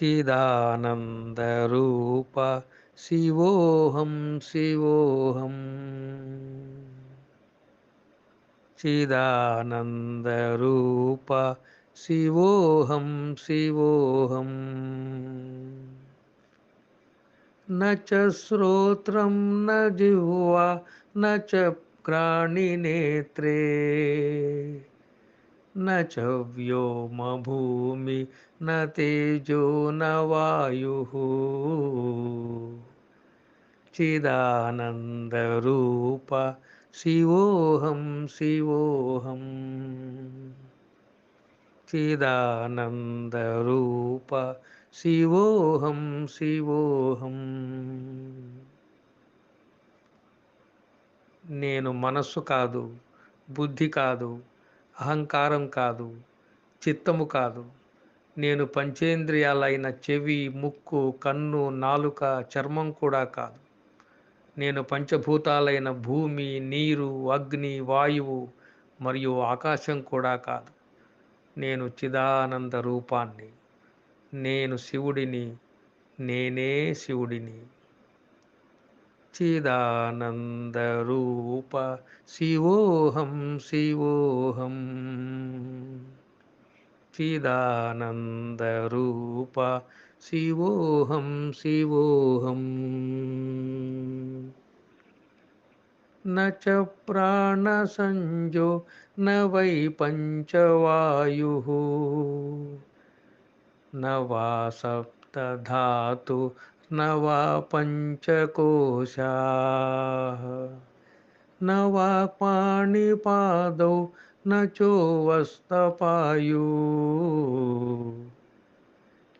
सच्चिदानन्दरूप शिवोऽहं शिवोऽहम् चिदानन्दरूप शिवोऽहं शिवोऽहम् न च श्रोत्रं न जिह्वा न च प्राणिनेत्रे। न च व्योमभूमि न तेजो न वायुः चिदानन्दरूप शिवोऽहं शिवोऽहम् चिदानन्दरूप శివోహం శివోహం నేను మనస్సు కాదు బుద్ధి కాదు అహంకారం కాదు చిత్తము కాదు. నేను పంచేంద్రియాలైన చెవి ముక్కు కన్ను నాలుక చర్మం కూడా కాదు. నేను పంచభూతాలైన భూమి నీరు అగ్ని వాయువు మరియు ఆకాశం కూడా కాదు. నేను చిదానంద రూపాన్ని. నేను శివుడిని. నేనే శివుడిని. सच्चिदानन्दरूप शिवोऽहं शिवोऽहं चिदानन्दरूप शिवोऽहं शिवोऽहम् न च प्राणसञ्जो न वै पञ्चवायुः। न वा सप्तधातु न वा पञ्चकोशा। न वा पाणिपादौ न चोवस्तपायु।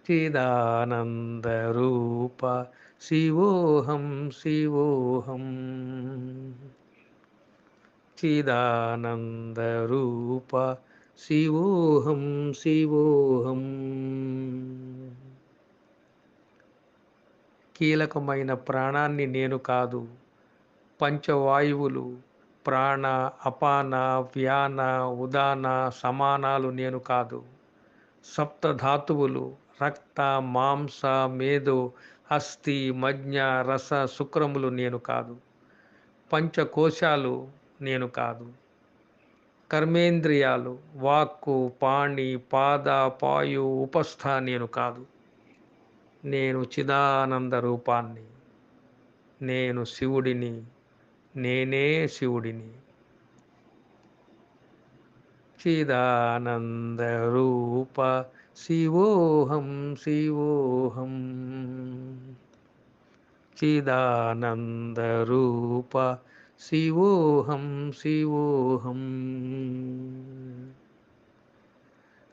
चिदानन्द शिवोऽहं शिवोऽहम् चिदानन्दरूप शिवोऽहं शिवोऽहम्। కీలకమైన ప్రాణాన్ని నేను కాదు. పంచవాయువులు ప్రాణ అపాన వ్యాన ఉదాన సమానాలు నేను కాదు. సప్తధాతువులు రక్త మాంస మేధో అస్థి మజ్ఞ రస శుక్రములు నేను కాదు. పంచకోశాలు నేను కాదు. కర్మేంద్రియాలు వాక్కు పాణి పాద పాయు ఉపస్థ నేను కాదు. నేను చిదానంద రూపాన్ని నేను శివుడిని నేనే శివుడిని చిదానంద రూప శివోహం శివోహం చిదానంద రూప శివోహం శివోహం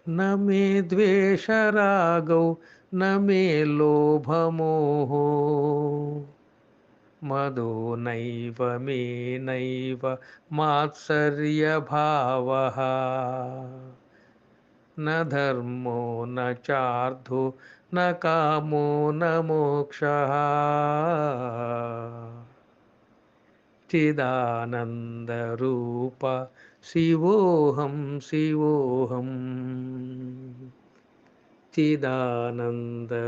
न मे द्वेषरागौ न मे लोभमोहो। मदो नैव, मे नैव, मात्सर्यभावः। न धर्मो, न चार्धो न कामो, न मोक्षः। चिदानन्दरूप, शिवोऽहं शिवोऽहं चिदानन्दरूप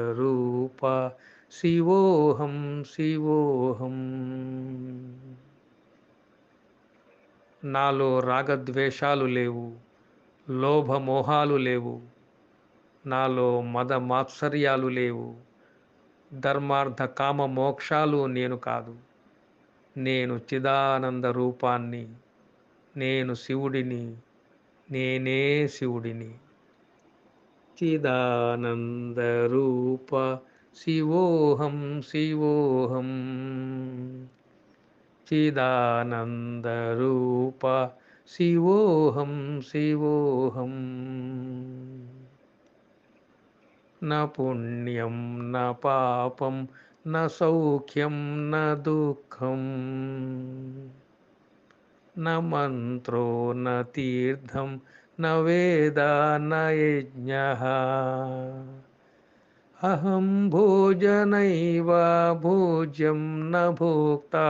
शिवोऽहं शिवोऽहम् నాలో రాగద్వేషాలు లేవు లోభమోహాలు లేవు నాలో మద మాత్సర్యాలు లేవు ధర్మార్థ కామ మోక్షాలు నేను కాదు నేను చిదానంద రూపాన్ని నేను శివుడిని నేనే శివుడిని सच्चिदानन्दरूप शिवोऽहं शिवोऽहं। चिदानन्दरूप शिवोऽहं शिवोऽहम् न पुण्यं न पापं न सौख्यं न दुःखम् न मन्त्रो न तीर्थं न वेदा न यज्ञः अहं भोजनैव भोज्यं न भोक्ता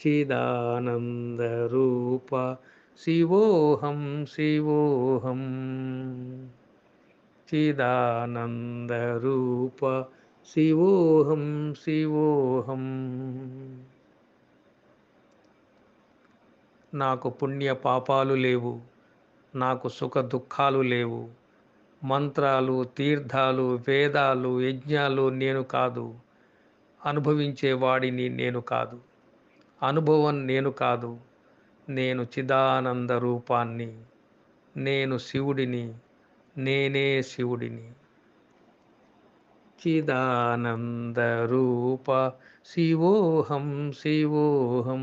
चिदानन्दरूप शिवोऽहं शिवोऽहं चिदानन्दरूप शिवोऽहं शिवोऽहम् నాకు పుణ్య పాపాలు లేవు నాకు సుఖ దుఃఖాలు లేవు. మంత్రాలు తీర్థాలు వేదాలు యజ్ఞాలు నేను కాదు. అనుభవించేవాడిని నేను కాదు. అనుభవం నేను కాదు. నేను చిదానంద రూపాన్ని. నేను శివుడిని. నేనే శివుడిని. చిదానంద రూప శివోహం శివోహం.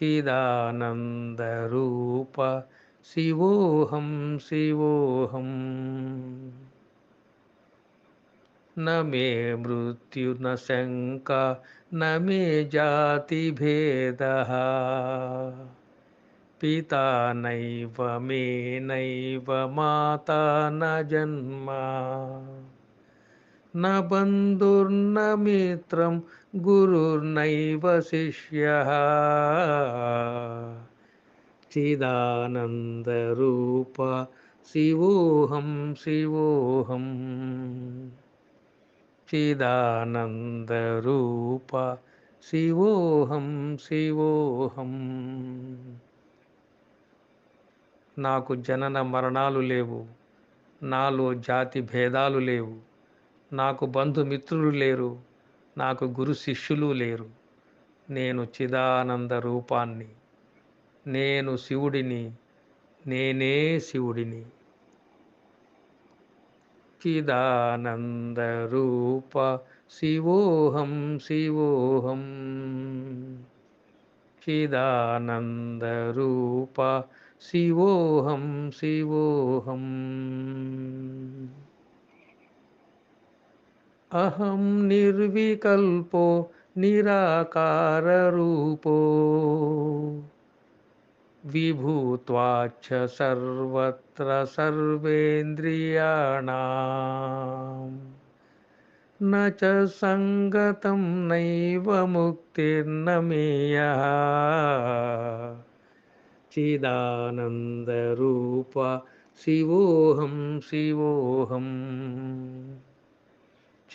सच्चिदानन्दरूप शिवोऽहं शिवोऽहम् न मे मृत्यु, न शंका न मे जाति भेद पिता नैव, मे नैव, माता न जन्मा। न बंधुर्न मित्रम गुरुर्नैव शिष्यः चिदानन्दरूप शिवोऽहं शिवोऽहम् చిదానందరూప శివోహం శివోహం నాకు జనన మరణాలు లేవు నాలో జాతి భేదాలు లేవు నాకు బంధుమిత్రులు లేరు నాకు గురు శిష్యులు లేరు. నేను చిదానంద రూపాన్ని నేను శివుడిని నేనే శివుడిని. చిదానంద రూప శివోహం శివోహం. చిదానంద రూప శివోహం శివోహం. अहम निर्विकल्पो निराकार रूपो विभूत्वाच्छ सर्वत्र सर्वेन्द्रियाणाम्। न च सङ्गतं नैव मुक्तिर्न मेयः। चिदानन्दरूपा शिवोऽहं, शिवोऽहम्।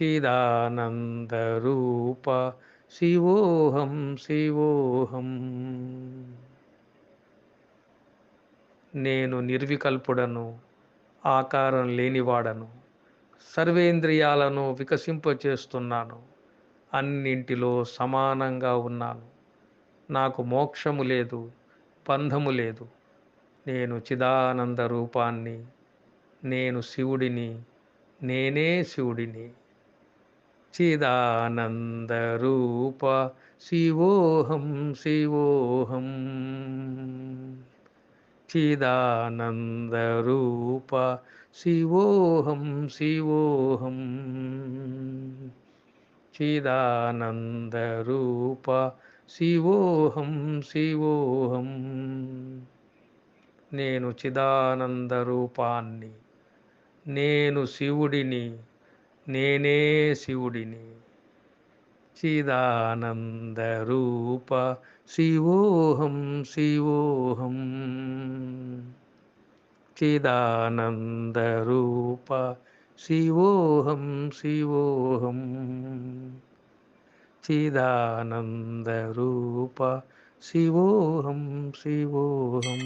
చిదానందరూప శివోహం శివోహం. నేను నిర్వికల్పుడను ఆకారం లేనివాడను సర్వేంద్రియాలను వికసింపచేస్తున్నాను అన్నింటిలో సమానంగా ఉన్నాను. నాకు మోక్షము లేదు బంధము లేదు. నేను చిదానంద రూపాన్ని నేను శివుడిని నేనే శివుడిని. చిదానంద రూప శివోహం శివోహం. చిదానందరూప శివోహం శివోహం. చిదానందరూప శివోహం శివోహం. నేను చిదానంద రూపాన్ని నేను శివుడిని నేనే శివుడిని. చిదానందరూప శివోహం శివోహం. చిదానందరూప శివోహం శివోహం. చిదానందరూప శివోహం శివోహం.